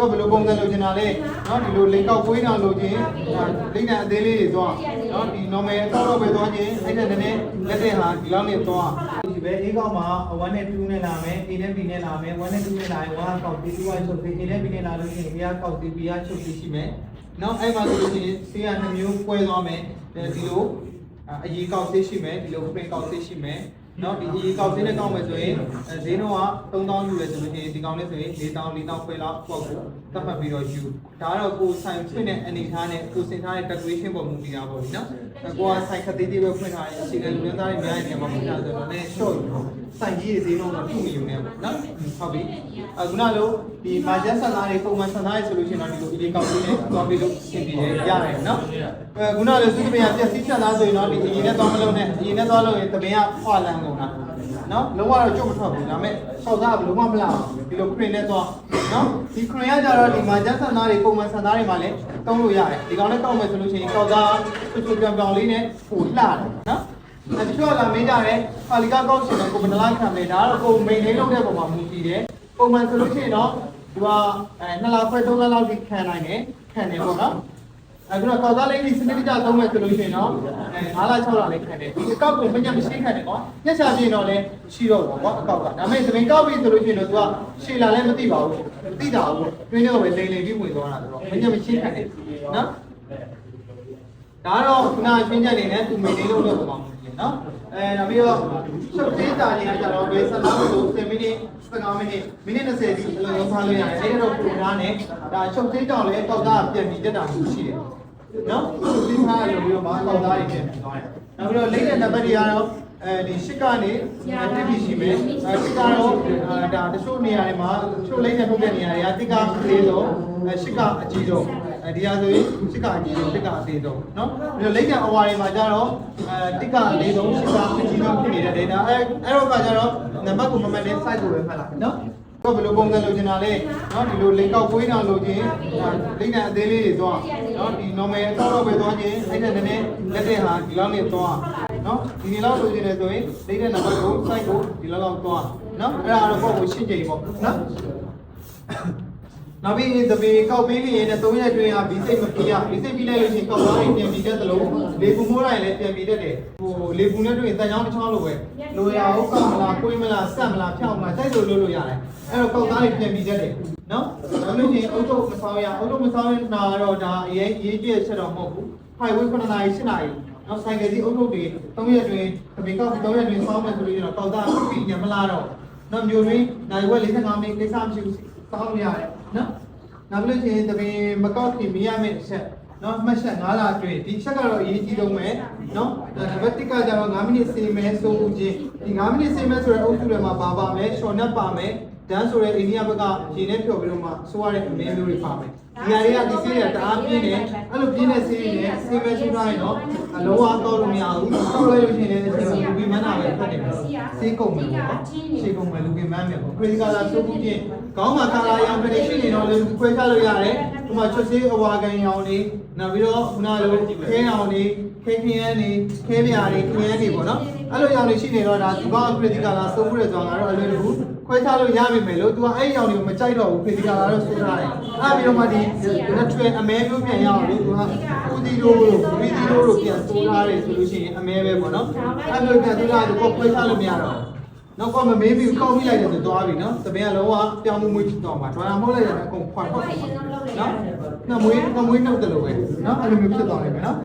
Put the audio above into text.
တော့ဘယ်လိုပုံစံလိုချင်တာလဲเนาะဒီလိုလိန်ကောက်ပွေးတာလိုချင်ဒါလိမ့်တဲ့အသေးလေးတွေသွားเนาะဒီ normal အကောက်တော့ပဲသွားခြင်းအဲ့ဒါနည်းနည်းလက်တဲ့ဟာဒီလောက်နဲ့သွားဒီပဲအေးကောက်မှာ1နဲ့2နဲ့လာမယ် A နဲ့ B နဲ့လာမယ်1နဲ့2နဲ့လာရင်1ကောက်ပြီး2ကချုပ်ပြီး A နဲ့ B နဲ့လာလို့ရှိရင် B ကကောက်ပြီး B ကချုပ်ပြီးရှိမယ်เนาะအဲ့မှာဆိုလို့ရှိရင် C က2မျိုးပွဲသွားမယ်ဒီလိုအရေးကောက်သေးရှိမယ်ဒီလို print ကောက်သေးရှိမယ် နော်ဒီအရေးကောက်သေးနဲ့ကောက်မယ်ဆိုရင်ဈေးနှုန်းက3000ယူရဆိုလို့ရှိရင်ဒီကောင်လေးဆိုရင်4000 4000ခွဲလောက်ပေါ့ကိုသတ်မှတ်ပြီးတော့ယူဒါကတော့ကိုဆိုင်ဖွင့်တဲ့အနေထားနဲ့ကိုစင်ထားတဲ့ decoration ပေါ်မူတည်တာပေါ့နော်ကိုကဆိုင်ခသေးသေးပဲဖွင့်ထားရင်အခြေခံလူရင်းသားတွေများနေမှာမဖွင့်ထားဆိုတော့လည်း short ဆိုင်ကြီးတွေဈေးနှုန်းတော့ထုမယူနေပေါ့နော်ဟုတ်ပြီအခုနလိုဒီ margin ဆန်သားတွေပုံမှန်ဆန်သားတွေဆိုလို့ရှိရင်တော့ဒီလိုအရေးကောက်သေးနဲ့သွားပြီးလို့ရှင်းပြီးရတယ်နော်အခုနလိုစုတပင်ကပြည့်စည်ဆန်သားဆိုရင်တော့ဒီအရင်နဲ့သွားမလုံးနဲ့အရင်နဲ့သွားလို့ရင်တပင်ကဖွာလန်းကုန်တာနော်လုံးဝတော့ကြုတ်မထွက်ဘူးဒါပေမဲ့ဆောက်သားကဘလုံးဝမလာဘူးဒီလို crane နဲ့သွားနော်ဒီ crane ကကြတော့ဒီမှာကျန်းဆန်သားတွေပုံမှန်ဆန်သားတွေမှာလည်းတုံးလို့ရတယ်ဒီကောင်နဲ့တောက်မယ်ဆိုလို့ရှိရင်ကောက်သားချွတ်ချွတ်ပြောင်ပြောင်လေးနဲ့ပိုလှတယ်နော်အဲတချို့ကလာမင်းကြတယ်ဖာလီကကောက်ရှင်တော့ကိုဘယ်နှလားခံလဲဒါတော့ကိုမိန်လေးလုပ်တဲ့ပုံမှာမူတည်တယ်ပုံမှန်ဆိုလို့ရှိရင်တော့ဒီကအဲနှစ်လခွဲသုံးလလောက်ဒီခံနိုင်တယ်ခံတယ်ပေါ့နော် အခုတော့ကောက်သားလေးဒီစနစ်တကျသုံးမယ်ဆိုလို့ရှိရင်တော့အဲ9လ6လလေးခံတယ်ဒီအကောက်ကိုမညံ့မရှိခံတယ်ကွာညက်ချပြင်းတော့လဲရှိတော့တော့ကွာအကောက်ကဒါပေမဲ့သပင်ကောက်ပြီဆိုလို့ရှိရင်တော့သူကရှည်လာလည်းမသိပါဘူးမသိတာဘူးတွင်းတော့ပဲလိန်လိန်ပြီးဝင်သွားတာဆိုတော့မညံ့မရှိခံတယ်နော်ဒါတော့ခုနရှင်းချက်နေနဲ့သူမိနေလို့တော့ပုံမှ န်ဖြစ်နော်အဲနောက်ပြီးတော့ချုပ်သေးတာနေရာကြတော့ပဲဆက်လို့လို့10မိနစ်15မိနစ်မိနစ်20ဒီအလုံးစားလို့ရတယ်အဲ့ဒါတော့ပုံသားနဲ့ဒါချုပ်သေးတော့လဲကောက်ကပြန်ပြီးတက်တာမျိုးရှိတယ်နော်ဒီမှာလိုပြီးတော့မအောင်သားတွေပြင်သွားတယ်နောက်ပြီးတော့လိမ့်တဲ့နံပါတ်တွေကတော့အဲဒီရှစ်ကနေတစ်ပြီးရှိမယ်အဲတစ်ကတော့ဒါတချို့နေရာတွေမှာတချို့လိမ့်တဲ့ထုတ်တဲ့နေရာတွေကတစ်ကလေးဆုံးအဲရှစ်ကအကြီးဆုံး အဲဒီဟာဆိုရင်ရှစ်ကအကြီးဆုံးတစ်ကအသေးဆုံးနော်ပြီးတော့လိမ့်တဲ့အဝါတွေမှာကျတော့အဲတစ်ကအလေးဆုံးရှစ်ကအကြီးဆုံးဖြစ်နေတဲ့ data အဲအဲ့တော့ကကျတော့နံပါတ်ကိုမမှတ်တဲ့ site ကိုပဲဖတ်လိုက်နော်တော့ဘယ်လိုပုံစံလိုချင်တာလဲเนาะဒီလိုလိန်ကောက်ပွေးတာလိုချင်လိမ့်တဲ့အသေးလေးတွေသွားเนาะဒီ normal အတော့တော့ပဲသွားခြင်းအဲ့ဒါနည်းနည်းလက်တဲ့ဟာဒီလောက်နဲ့သွားเนาะဒီနေ့လောက်လိုချင်တယ်ဆိုရင်လိမ့်တဲ့နံပါတ်ကို site ကိုဒီလောက်လောက်သွားเนาะအဲ့ဒါတော့ပေါ့ကိုရှင်းကြိမ်ပေါ့เนาะ နောက်ပြီးသပေကောက်ပေးပြီးရင်လည်း၃ရက်တွင်းဟာဘီစိတ်မပြေရဘီစိတ်ပြီးလိုက်လို့ရှိရင်ကောက်သားတွေပြန်ပြီးတတ်သလိုလေပူမိုးတိုင်းလည်းပြန်ပြီးတတ်တယ်ဟိုလေပူနဲ့တွေ့ရင်တန်ချောင်းတစ်ချောင်းလိုပဲလိုရအောင်ကောက်မလားကိုင်းမလားဆက်မလားဖြောက်မလားတိုက်လို့လို့လို့ရတယ်အဲ့တော့ကောက်သားတွေပြန်ပြီးတတ်တယ်နော်ဒါလို့ရှိရင်အုတ်ထုတ်မဆောင်ရအုတ်ထုတ်မဆောင်ရနာတော့ဒါအရေးရေးကျက်ချက်တော့မဟုတ်ဘူးဖိုင်ဝေး9နာရီ10နာရီနောက်ဆိုင်ကယ်စီအုတ်ထုတ်တွေ3ရက်တွင်သပေကောက်3ရက်တွင်စောင်းမယ်ဆိုလို့ရှိရင်တော့ကောက်သားပြီးညမလားတော့နော်မျိုးတွင်နိုင်ဝက်45မိနစ်ကိစ္စမရှိဘူး စောင်းလို့ရတယ်နော်နောက်ပြီးလို့ရှိရင်တပင်မကောက်ခင်မရမယ့်အချက်နော်မှတ်ချက်9လအတွင်းဒီချက်ကတော့အရေးကြီးဆုံးပဲနော်ဒါနံပါတ်1ကကျတော့9မိနစ်စေမယ်ဆိုဦးချင်းဒီ9မိနစ်စေမယ်ဆိုတဲ့အုပ်စုတွေမှာပါပါမယ်ရှော်နက်ပါမယ်ဒန်းဆိုတဲ့အိန္ဒိယဘက်ကရေနဲ့ဖြော်ပြီးတော့မှဆိုရတဲ့အမင်းမျိုးတွေပါမယ်ဒီဟာတွေကဒီဆေးတွေကတအားပြင်းတယ်အဲ့လိုပြင်းတဲ့ဆေးတွေနဲ့ဆေးပဲရှိထားရင်တော့ အလုံးဝတော့လို့မရဘူးတော့လိုက်လို့ရှိရင်လည်းအချိန်လူပြီးမန်းတာပဲဖတ်တယ်ပဲဆေးကုန်မယ်ပေါ့နော်ဆေးကုန်မယ်လူပြီးမန်းမယ်ပေါ့ခရီးကာလာဆိုပြီးချင်းခေါင်းမှာကာလာရောင်ကနေရှိနေတော့လေခွဲခြားလို့ရတယ်ဒီမှာချွတ်ဆေးအဝါကန်ရောင်တွေနောက်ပြီးတော့ခုနလိုခဲရောင်တွေခဲခင်းရမ်းတွေခဲပြာတွေခင်းရမ်းတွေပေါ့နော်အဲ့လိုရောင်တွေရှိနေတော့ဒါဒီကောင်ခရီးကာလာဆိုပြီးတဲ့ကြောင်ကတော့အလွယ်တကူ ခွဲခြားလို့ရပြီမယ်လို့ तू ကအဲ့ရောင်တွေကိုမကြိုက်တော့ဘူးခရီးကာလာတော့ဆိုးထားတယ်အဲ့ပြီးတော့မှဒီ natural အမဲမျိုးပြန်ရအောင်လို့ तू ကဦးတီလိုလိုဝီတီလိုလိုပြန်ဆိုးထားတယ်ဆိုလို့ရှိရင်အမဲပဲပေါ့နော်အဲ့လိုပြန်သူကသူကခွဲခြားလို့မရတော့နောက်ကမမေးပြီးကောက်ပြီးလိုက်တယ်ဆိုသွားပြီနော်။တပင်ကလုံးဝပြောင်းမှုမွေးဖြစ်တော့မှာ။ဒွါရမဟုတ်လိုက်ရင်အကုန်ဖွာထွက်သွားမှာ။နော်။နှမွေးနှမွေးနှုတ်တယ်လို့ပဲ။နော်။အဲ့လိုမျိုးဖြစ်သွားနေမယ်နော်။